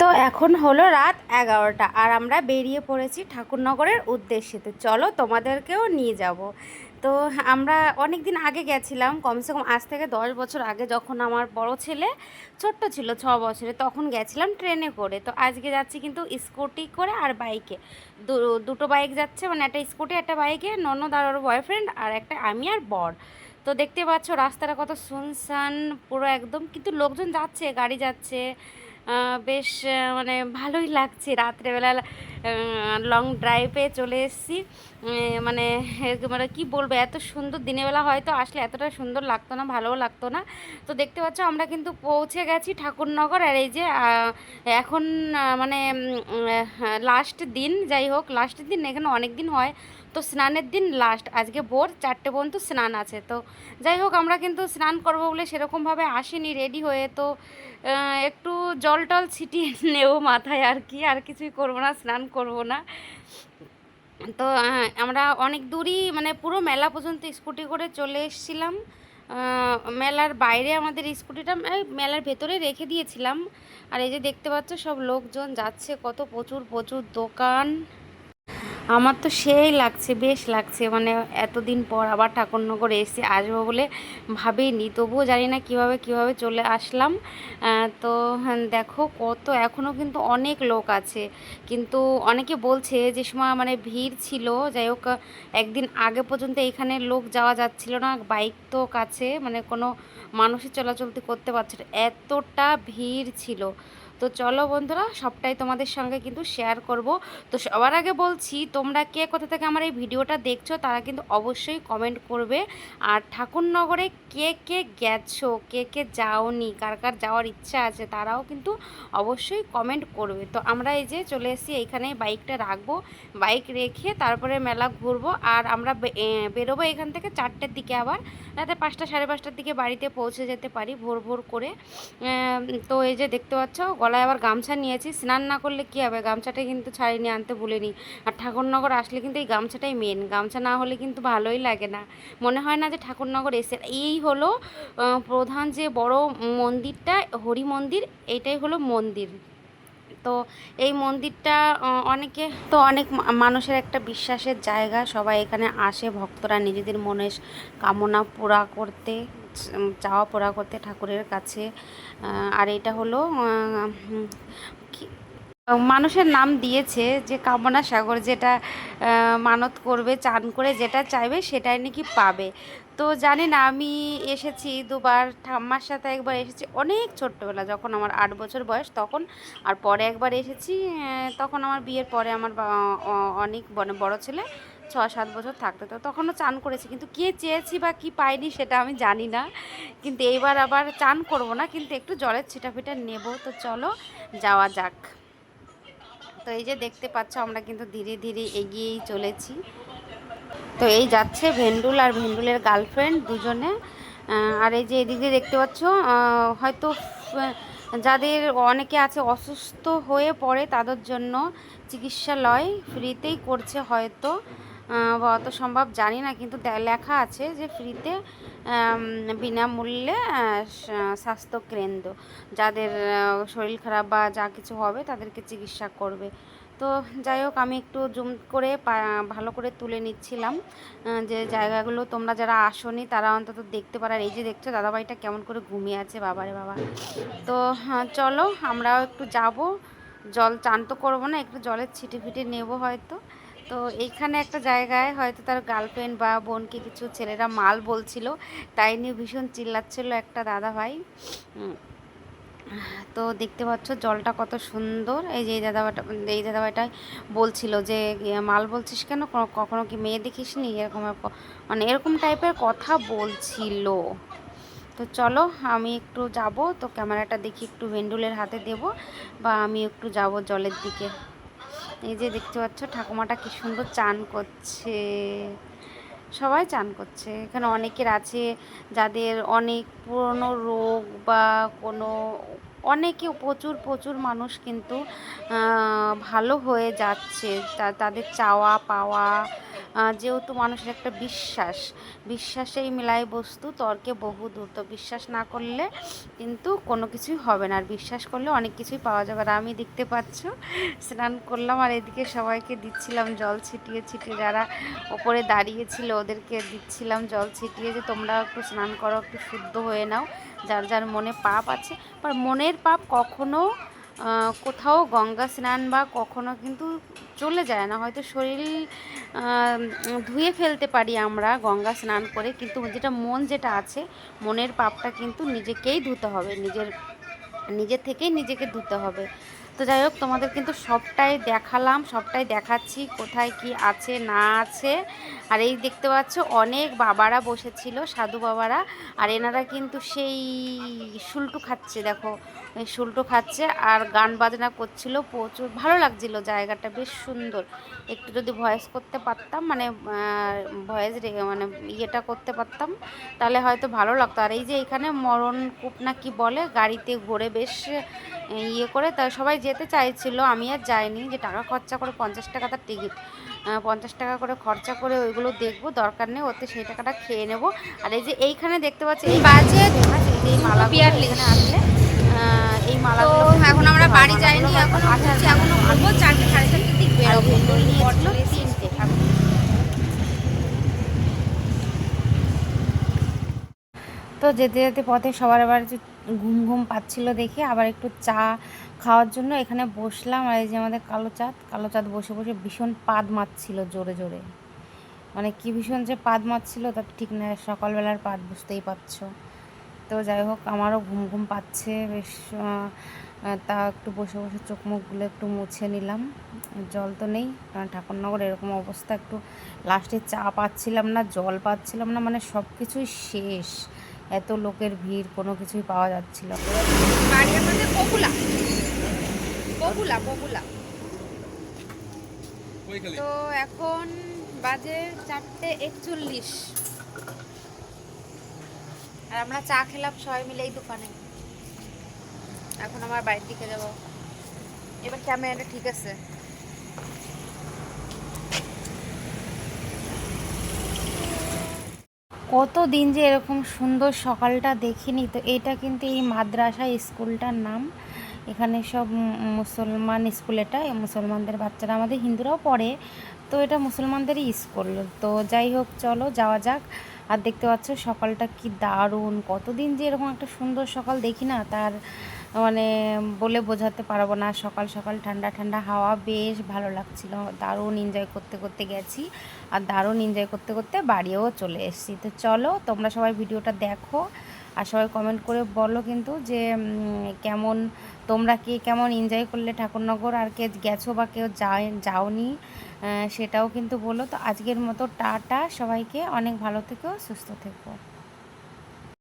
তো এখন হলো রাত এগারোটা আর আমরা বেরিয়ে পড়েছি ঠাকুরনগরের উদ্দেশ্যে তো চলো তোমাদেরকেও নিয়ে যাব। তো আমরা অনেক দিন আগে গেছিলাম, কমসে কম আজ থেকে দশ বছর আগে যখন আমার বড় ছেলে ছোট্ট ছিল ছ বছরে, তখন গেছিলাম ট্রেনে করে। তো আজকে যাচ্ছি কিন্তু স্কুটি করে আর বাইকে। দুটো বাইক যাচ্ছে মানে একটা স্কুটি, একটা বাইকে, ননদ আর ওর বয়ফ্রেন্ড আর একটা আমি আর বর। তো দেখতে পাচ্ছ রাস্তাটা কত শুনশান পুরো একদম কিন্তু লোকজন যাচ্ছে, গাড়ি যাচ্ছে। বেশ মানে ভালোই লাগছে রাত্রেবেলা। লং ড্রাইভে চলে এসেছি। মানে মানে কি বলব, এত সুন্দর দিনের বেলা হয়তো আসলে এতটা সুন্দর লাগতো না, ভালোও লাগতো না। তো দেখতে পাচ্ছ, আমরা কিন্তু পৌঁছে গেছি ঠাকুরনগর আর এই যে এখন মানে লাস্ট দিন, যাই হোক লাস্টের দিন এখানে অনেক দিন হয়, তো স্নানের দিন লাস্ট আজকে ভোর চারটে পর্যন্ত স্নান আছে। তো যাই হোক, আমরা কিন্তু স্নান করব বলে সেরকমভাবে আসিনি রেডি হয়ে তো একটু জল টল ছিটিয়ে নেব মাথায় আর কি, আর কিছুই করব না, স্নান করব না। তো আহ, আমরা অনেক দূরই মানে পুরো মেলা পর্যন্ত স্কুটি করে চলে এসেছিলাম। মেলার বাইরে আমাদের স্কুটিটা মেলার ভেতরে রেখে দিয়েছিলাম। আর এই যে দেখতে পাচ্ছ সব লোকজন যাচ্ছে কত প্রচুর প্রচুর দোকান। আমার তো সেই লাগছে বেশ লাগছে। মানে এতদিন পর আবার ঠাকুরনগর এসে আসব বলে ভাবিনি। তবুও জানি না কীভাবে কীভাবে চলে আসলাম। তো হ্যাঁ, দেখো কত এখনও কিন্তু অনেক লোক আছে। কিন্তু অনেকে বলছে যে সময় মানে ভিড় ছিল। যাই হোক একদিন আগে পর্যন্ত এখানে লোক যাওয়া যাচ্ছিল না। বাইক তো কাছে মানে কোনো মানুষই চলাচলতি করতে পারছে এতটা ভিড় ছিল। তো চলো বন্ধুরা, সবটাই তোমাদের সঙ্গে কিন্তু শেয়ার করব। তো সবার আগে বলছি, তোমরা কে কোথা থেকে আমার এই ভিডিওটা দেখছ, তারা কিন্তু অবশ্যই কমেন্ট করবে। আর ঠাকুরনগরে কে কে গেছো, কে কে যাওনি, কার কার যাওয়ার ইচ্ছা আছে, তারাও কিন্তু অবশ্যই কমেন্ট করবে। তো আমরা এই যে চলে এসেছি, এইখানে বাইকটা রাখব বাইক রেখে তারপরে মেলা ঘুরবো। আর আমরা বেরোবো এখান থেকে চারটের দিকে আবার রাতে পাঁচটা সাড়ে পাঁচটার দিকে বাড়িতে পৌঁছে যেতে পারি ভোর ভোর করে। তো এই যে দেখতে পাচ্ছ গলায় আবার গামছা নিয়েছি, স্নান না করলে কি হবে? গামছাটা কিন্তু ছাড়িনি, আনতে ভুলিনি। আর ঠাকুরনগর আসলে কিন্তু এই গামছাটাই মেন গামছা না হলে কিন্তু ভালোই লাগে না। মনে হয় না যে ঠাকুরনগর এসে, এই হলো প্রধান যে বড় মন্দিরটা, হরি মন্দির এইটাই হলো মন্দির। তো এই মন্দিরটা অনেকে, তো অনেক মানুষের একটা বিশ্বাসের জায়গা। সবাই এখানে আসে, ভক্তরা নিজেদের মনের কামনা পুরা করতে। চাওয়া পড়া করতে ঠাকুরের কাছে। আর এটা হলো মানুষের নাম দিয়েছে যে কামনা সাগর, যেটা মানত করবে, চান করে যেটা চাইবে সেটাই নাকি পাবে। তো জানি না আমি এসেছি দুবার, ঠাম্মার সাথে একবার এসেছি অনেক ছোট্টবেলা, যখন আমার আট বছর বয়স তখন। আর পরে একবার এসেছি তখন আমার বিয়ের পরে আমার অনেক বড় ছেলে ছ সাত বছর থাকতে তো তখনও চান করেছি। কিন্তু কে চেয়েছি বা কি পাইনি সেটা আমি জানি না। কিন্তু এইবার আবার চান করব না, কিন্তু একটু জলের ছিটাফিটা নেব। তো চলো, যাওয়া যাক। তো এই যে দেখতে পাচ্ছ, আমরা কিন্তু ধীরে ধীরে এগিয়েই চলেছি। তো এই যাচ্ছে ভেন্ডুল আর ভেন্ডুলের গার্লফ্রেন্ড দুজনে। আর এই যে এদিকে দেখতে পাচ্ছ হয়তো যাদের অনেকে আছে অসুস্থ হয়ে পড়ে তাদের জন্য চিকিৎসালয় ফ্রিতেই করছে হয়তো। অত সম্ভব জানি না, কিন্তু লেখা আছে যে ফ্রিতে বিনামূল্যে স্বাস্থ্য কেন্দ্র। যাদের শরীর খারাপ বা যা কিছু হবে তাদেরকে চিকিৎসা করবে। তো যাই হোক, আমি একটু জুম করে ভালো করে তুলে নিচ্ছিলাম যে জায়গাগুলো তোমরা যারা আসনি তারা অন্তত দেখতে পারার। এই যে দেখছ দাদাভাইটা কেমন করে ঘুমিয়ে আছে, বাবারে বাবা। তো চলো আমরাও একটু যাব। জল চান তো করব না, একটু জলের ছিটে ফিটে নেব হয়তো। তো এইখানে একটা জায়গায় হয়তো তার গার্লফ্রেন্ড বা বোনকে কিছু ছেলেরা মাল বলছিল, তাই নিয়ে ভীষণ চিল্লাচ্ছিল একটা দাদা ভাই তো দেখতে পাচ্ছ জলটা কত সুন্দর। এই যে এই দাদাভাইটা এই দাদাভাইটা বলছিল যে মাল বলছিস কেন? কখনো কি মেয়ে দেখিস নি? এরকম মানে এরকম টাইপের কথা বলছিল। তো চলো, আমি একটু যাব, তো ক্যামেরাটা দেখি, একটু ভেন্ডুলের হাতে দেব, বা আমি একটু যাব জলের দিকে। এই যে দেখতে পাচ্ছ, ঠাকুমাটা কি সুন্দর চান করছে। সবাই চান করছে। এখানে অনেকের আছে যাদের অনেক পুরনো রোগ বা কোনো, অনেকে প্রচুর প্রচুর মানুষ কিন্তু ভালো হয়ে যাচ্ছে। তাদের চাওয়া পাওয়া যেহেতু মানুষের একটা বিশ্বাস, বিশ্বাসেই মেলায় বস্তু, তর্কে বহু দূর। তো বিশ্বাস না করলে কিন্তু কোনো কিছুই হবে না। আর বিশ্বাস করলে অনেক কিছুই পাওয়া যাবে। আর আমি দেখতে পাচ্ছ, স্নান করলাম আর এদিকে সবাইকে দিচ্ছিলাম জল ছিটিয়ে ছিটিয়ে যারা ওপরে দাঁড়িয়েছিল ওদেরকে দিচ্ছিলাম জল ছিটিয়ে যে তোমরা একটু স্নান করো, একটু শুদ্ধ হয়ে নাও। যার যার মনে পাপ আছে। আর মনের পাপ কখনো কোথাও গঙ্গা স্নান বা কখনো কিন্তু চলে যায় না। হয়তো শরীর ধুয়ে ফেলতে পারি আমরা গঙ্গা স্নান করে, কিন্তু যেটা মন যেটা আছে, মনের পাপটা কিন্তু নিজেকেই ধুতে হবে। নিজের নিজের থেকেই নিজেকে ধুতে হবে। তো যাই হোক, তোমাদের কিন্তু সবটাই দেখালাম, সবটাই দেখাচ্ছি, কোথায় কি আছে, না আছে। আর এই দেখতে পাচ্ছ, অনেক বাবারা বসেছিল, সাধু বাবারা, আর এনারা কিন্তু সেই শুল্টু খাচ্ছে, দেখো। শুল্টু খাচ্ছে আর গান বাজনা করছিল প্রচুর। ভালো লাগছিল জায়গাটা বেশ সুন্দর। একটু যদি ভয়েস করতে পারতাম মানে ভয়েস মানে ইয়েটা করতে পারতাম তাহলে হয়তো ভালো লাগতো। আর এই যে এখানে মরণ কূপ না কি বলে গাড়িতে ঘুরে বেশ ইয়ে করে তা সবাই যেতে চাইছিল আমি আর যাইনি যে টাকা খরচা করে পঞ্চাশ টাকা তার টিকিট পঞ্চাশ টাকা করে খরচা করে ওইগুলো দেখব দরকার নেই ওতে সেই টাকাটা খেয়ে নেব। আর এই যে এইখানে দেখতে পাচ্ছি এই বাজে এই মালা এখানে আসলে এই মালা তো এখন আমরা বাড়ি যাইনি এখন ঘুরছি এখনও ঘুরবো চারটে সাড়ে চারটের দিক বেরোবো তিনটে তো যেতে যেতে পথে সবার আবার যে ঘুম ঘুম পাচ্ছিল দেখে আবার একটু চা খাওয়ার জন্য এখানে বসলাম। আর এই যে আমাদের কালো চাঁদ কালো চাঁদ বসে বসে ভীষণ পাদ মারছিল জোরে জোরে। মানে কি ভীষণ যে পাদ মারছিল তার ঠিক না সকালবেলার পাদ বুঝতেই পারছ। তো যাই হোক আমারও ঘুম ঘুম পাচ্ছে বেশ তা একটু বসে বসে চোখ মুখগুলো একটু মুছে নিলাম। জল তো নেই কারণ ঠাকুরনগর এরকম অবস্থা একটু লাস্টে চা পাচ্ছিলাম না জল পাচ্ছিলাম না মানে সব কিছুই শেষ। এত লোকের ভিড় কোনো কিছুই পাওয়া যাচ্ছিল না। বগুলা বগুলা বগুলা তো এখন বাজে চারটে একচল্লিশ। আর আমরা চা খেলাম সবাই মিলে এই দোকানে। এখন আমার বাড়ির দিকে যাব। এবার ক্যামেরাটা ঠিক আছে। কত দিন যে এরকম সুন্দর সকালটা দেখিনি, তো এটা কিন্তু এই মাদ্রাসা স্কুলটার নাম। এখানে সব মুসলমান স্কুল এটা মুসলমানদের বাচ্চারা আমাদের হিন্দুরাও পড়ে, তো এটা মুসলমানদেরই স্কুল। তো যাই হোক, চলো যাওয়া যাক। আর দেখতে পাচ্ছ সকালটা কি দারুণ। কতদিন যে এরকম একটা সুন্দর সকাল দেখি না, তার মানে বলে বোঝাতে পারব না। সকাল সকাল ঠান্ডা ঠান্ডা হাওয়া, বেশ ভালো লাগছিল। দারুণ এনজয় করতে করতে গেছি আর দারুণ এনজয় করতে করতে বাড়িও চলে এসেছি। তো চলো, তোমরা সবাই ভিডিওটা দেখো আর সবাই কমেন্ট করে বলো কিন্তু যে কেমন, তোমরা কে কেমন এনজয় করলে ঠাকুরনগর? আর কে গেছো বা কেউ যায়, যাওনি? সেটাও কিন্তু বলো তো আজকের মতো টাটা সবাইকে অনেক ভালো থেকো সুস্থ থেকো।